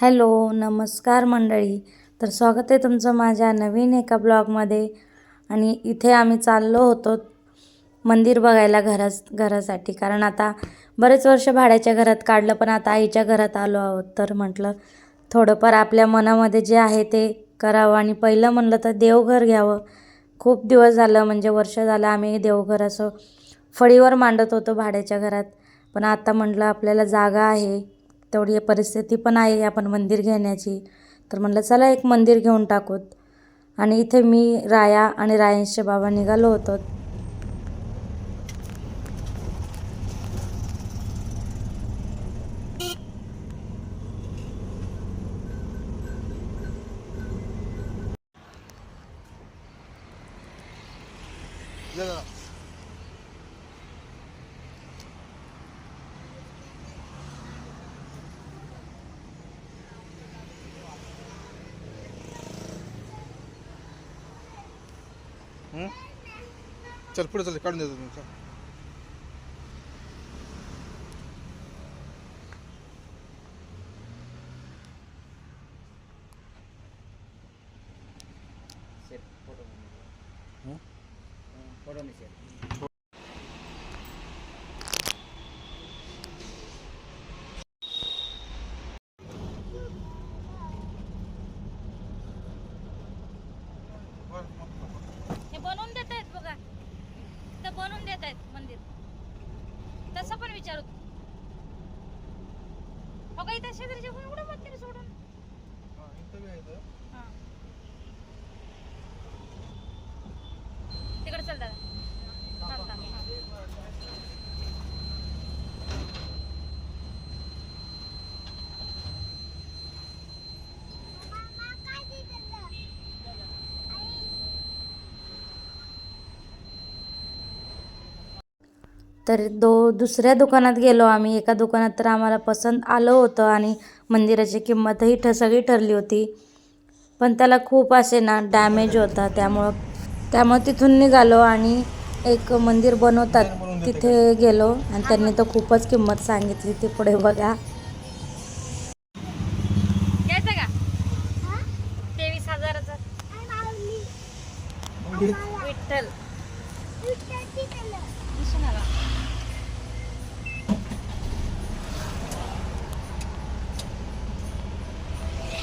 Hello नमस्कार मंडळी. तर स्वागत आहे तुमचं माझ्या नवीन एका ब्लॉगमध्ये. आणि इथे आम्ही चाललो होतो मंदिर बघायला घरास घरासाठी. कारण आता बरेच वर्ष भाड्याच्या घरात काढलं पण आता आईच्या घरात आलो आहोत. तर म्हटलं थोडंफार आपल्या मनामध्ये जे आहे ते करावं. आणि पहिलं म्हणलं तर देवघर घ्यावं. खूप दिवस झालं म्हणजे वर्ष झालं आम्ही देवघर असं फळीवर मांडत होतो भाड्याच्या घरात. पण आता म्हटलं आपल्याला जागा आहे. तेवढी परिस्थिती पण आहे आपण मंदिर घेण्याची तर म्हटलं चला एक मंदिर घेऊन टाकूत आणि इथे मी राया आणि रायांचे बाबा निघालो होतो Yeah. चल पुढे चल काढून देतो तुमचा हे बनवून देत आहेत बघा इथं बनवून देत आहेत मंदिर तसं पण विचारू हो का इथं शेजारीच्या कोण कुठं मंदिर सोडून हा. तिकडे चल दादा थांब, थांब, हा. तर दो दुसऱ्या दुकानात गेलो आम्ही. एका दुकानात तर आम्हाला पसंत आलं होतं आणि मंदिराची किंमतही ठ सगळी ठरली होती. पण त्याला खूप असे ना डॅमेज होता. त्यामुळं त्यामुळे तिथून निघालो आणि एक मंदिर बनवतात तिथे गेलो आणि त्यांनी तर खूपच किंमत सांगितली ती पुढे बघा. विठ्ठल दिसून आला. अहो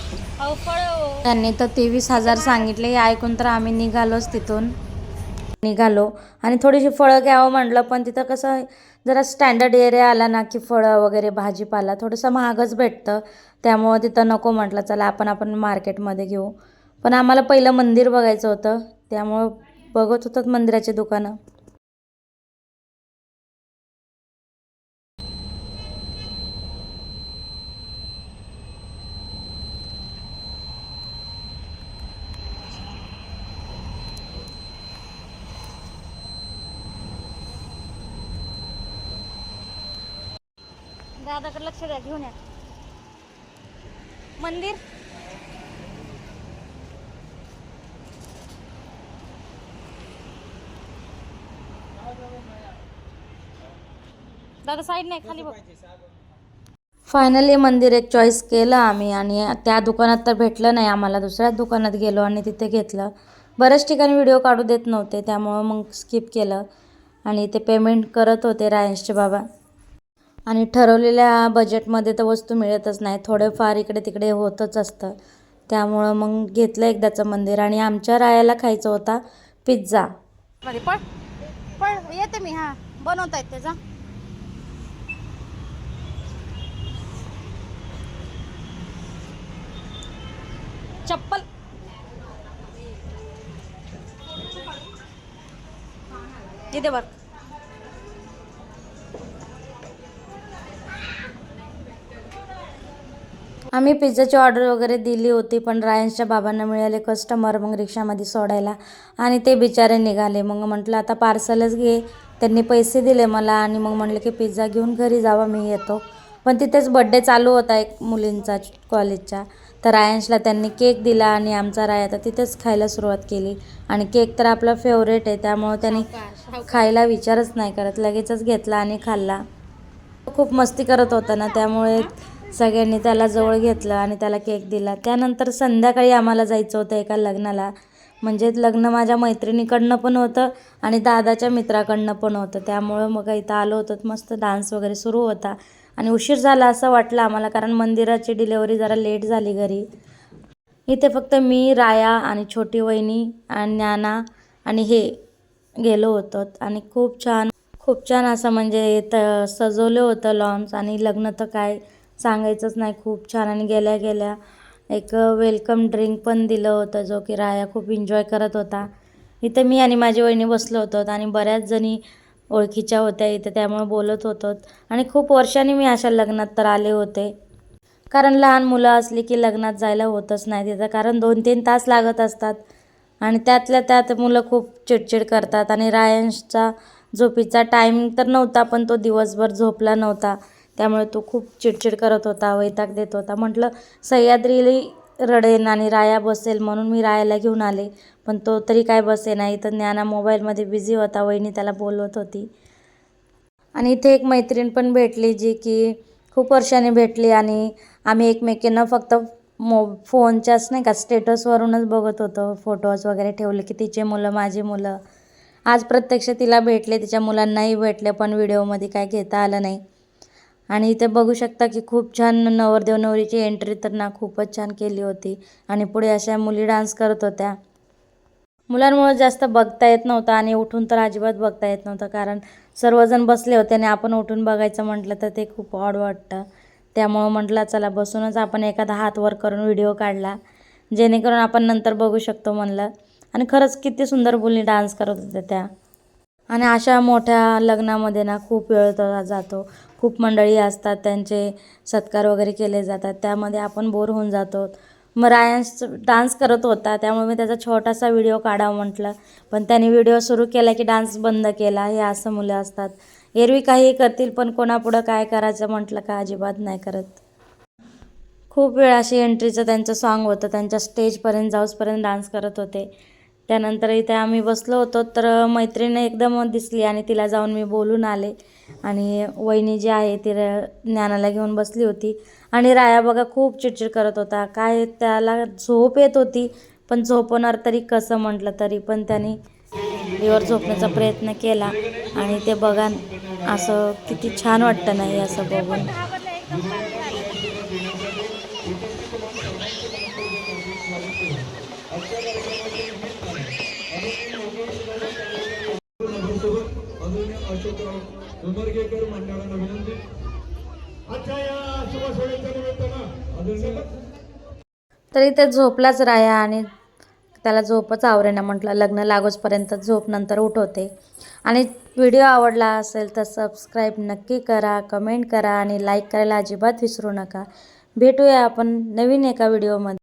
फळ हो. त्यांनी तर तेवीस हजार सांगितले हे ऐकून तर आम्ही निघालोच तिथून. निघालो. आणि थोडीशी फळं घ्यावं म्हटलं पण तिथं कसं जरा स्टँडर्ड एरिया आला ना की फळं वगैरे भाजीपाला थोडंसं महागच भेटतं. त्यामुळं तिथं नको म्हटलं चला आपण आपण मार्केटमध्ये घेऊ. पण आम्हाला पहिलं मंदिर बघायचं होतं. त्यामुळं बघत होतं मंदिराचे दुकानं. दादाकडे लक्ष द्या घेऊन या. मंदिर. दादा साईड नाही खाली बघ. फायनली मंदिर एक चॉईस केलं आम्ही आणि त्या दुकानात तर भेटलं नाही आम्हाला दुसऱ्याच दुकानात गेलो आणि तिथे घेतलं. बऱ्याच ठिकाणी व्हिडिओ काढू देत नव्हते त्यामुळं मग स्किप केलं. आणि ते पेमेंट करत होते रायन्सचे बाबा. आणि ठरवलेल्या बजेटमध्ये तर वस्तू मिळतच नाही. थोडेफार इकडे तिकडे होतच असतं. त्यामुळं मग घेतलं एकदाचं मंदिर आणि आमच्या रायाला खायचा होता पिझ्झा. पण येते मी हा. बनवता येत त्याचा चप्पल. येते बरं आम्ही पिझ्झाची ऑर्डर वगैरे दिली होती पण रायन्सच्या बाबांना मिळाले कस्टमर मग रिक्षामध्ये सोडायला आणि ते बिचारे निघाले. मग म्हटलं आता पार्सलच घे. त्यांनी पैसे दिले मला आणि मग म्हटलं की पिझ्झा घेऊन घरी जावा मी येतो. पण तिथेच बड्डे चालू होता एक मुलींचा कॉलेजचा तर रायन्सला त्यांनी केक दिला आणि आमचा राय आता तिथेच खायला सुरुवात केली. आणि केक तर आपला फेवरेट आहे त्यामुळं त्यांनी खायला विचारच नाही करत. लगेचच घेतला आणि खाल्ला. खूप मस्ती करत होता ना त्यामुळे सगळ्यांनी त्याला जवळ घेतलं आणि त्याला केक दिला. त्यानंतर संध्याकाळी आम्हाला जायचं होतं एका लग्नाला. म्हणजे लग्न माझ्या मैत्रिणीकडनं पण होतं आणि दादाच्या मित्राकडनं पण होतं. त्यामुळं मग इथं आलो होतो. मस्त डान्स वगैरे सुरू होता. आणि उशीर झाला असं वाटलं आम्हाला कारण मंदिराची डिलेवरी जरा लेट झाली घरी. इथे फक्त मी राया आणि छोटी वहिनी आणि ज्ञाना आणि हे गेलो होतो. आणि खूप छान खूप छान असं म्हणजे त सजवलं होतं लॉन्स आणि लग्न तर काय सांगायचंच नाही. खूप छान. आणि गेल्या गेल्या एक वेलकम ड्रिंक पण दिलं होतं जो की राया खूप एन्जॉय करत होता. इथे मी आणि माझी वहिनी बसलो होतो आणि बऱ्याच जणी ओळखीच्या होत्या इथे त्यामुळे बोलत होतो. आणि खूप वर्षांनी मी अशा लग्नात तर आले होते. कारण लहान मुलं असली की लग्नात जायला होतच नाही तिथं कारण दोन तीन तास लागत असतात. आणि त्यातल्या त्यात मुलं खूप चिडचिड करतात. आणि रायांचा झोपीचा टाईम तर नव्हता पण तो दिवसभर झोपला नव्हता. त्यामुळे तो खूप चिडचिड करत होता वैताग देत होता. म्हटलं सह्याद्रीली रडेन आणि राया बसेल म्हणून मी रायाला घेऊन आले. पण तो तरी काय बसे नाही तर ज्ञाना मोबाईलमध्ये बिझी होता वहिनी त्याला बोलवत होती. आणि इथे एक मैत्रीण पण भेटली जी की खूप वर्षाने भेटली आणि आम्ही एकमेकींना फक्त मो फोनच्याच नाही का स्टेटसवरूनच बघत होतो. फोटोज वगैरे ठेवले की तिचे मुलं माझी मुलं. आज प्रत्यक्ष तिला भेटले तिच्या मुलांनाही भेटले पण व्हिडिओमध्ये काय घेता आलं नाही. आणि इथे बघू शकता की खूप छान नवरदेव नवरीची एंट्री तर ना खूपच छान केली होती. आणि पुढे अशा मुली डान्स करत होत्या. मुलांमुळे जास्त बघता येत नव्हतं आणि उठून तर अजिबात बघता येत नव्हतं कारण सर्वजण बसले होते आणि आपण उठून बघायचं म्हटलं तर ते खूप ऑड वाटतं. त्यामुळं म्हटलं चला बसूनच आपण एखादा हात वर करून व्हिडिओ काढला. जेणेकरून आपण नंतर बघू शकतो म्हणलं. आणि खरंच किती सुंदर मुली डान्स करत होत्या त्या. आणि अशा मोठ्या लग्नामध्ये ना खूप वेळ तर जातो. खूप मंडळी असतात त्यांचे सत्कार वगैरे केले जातात त्यामध्ये आपण बोर होऊन जातो. मग रायांश डान्स करत होता त्यामुळे मी त्याचा छोटासा व्हिडिओ काढावं म्हटलं. पण त्याने व्हिडिओ सुरू केला की डान्स बंद केला हे असं मुलं असतात. एरवी काही करतील पण कोणापुढं काय करायचं म्हटलं का अजिबात नाही करत. खूप वेळ अशी एंट्रीचं त्यांचं सॉन्ग होतं. त्यांच्या स्टेजपर्यंत जाऊसपर्यंत डान्स करत होते. त्यानंतर इथे आम्ही बसलो होतो तर मैत्रीण एकदम दिसली आणि तिला जाऊन मी बोलून आले. आणि वहिनी जी आहे ती र- ज्ञानाला घेऊन बसली होती. आणि राया बघा खूप चिडचिड करत होता. काय त्याला झोप येत होती पण झोपवणार तरी कसं म्हटलं तरी पण त्याने वर झोपण्याचा प्रयत्न केला. आणि ते बघा असं किती छान वाटतं नाही असं बघून. उमरगेकर मंडळाला विनंती आजच्या या शुभ सोहळ्याच्या निमित्तानं तरी ते झोपलाच राया आणि त्याला झोपच आवरेना म्हटलं. लग्न लागोजपर्यंत झोप नंतर उठवते. आणि व्हिडिओ आवडला असेल तर सबस्क्राईब नक्की करा कमेंट करा आणि लाईक करायला अजिबात विसरू नका. भेटूया आपण नवीन एका व्हिडिओमध्ये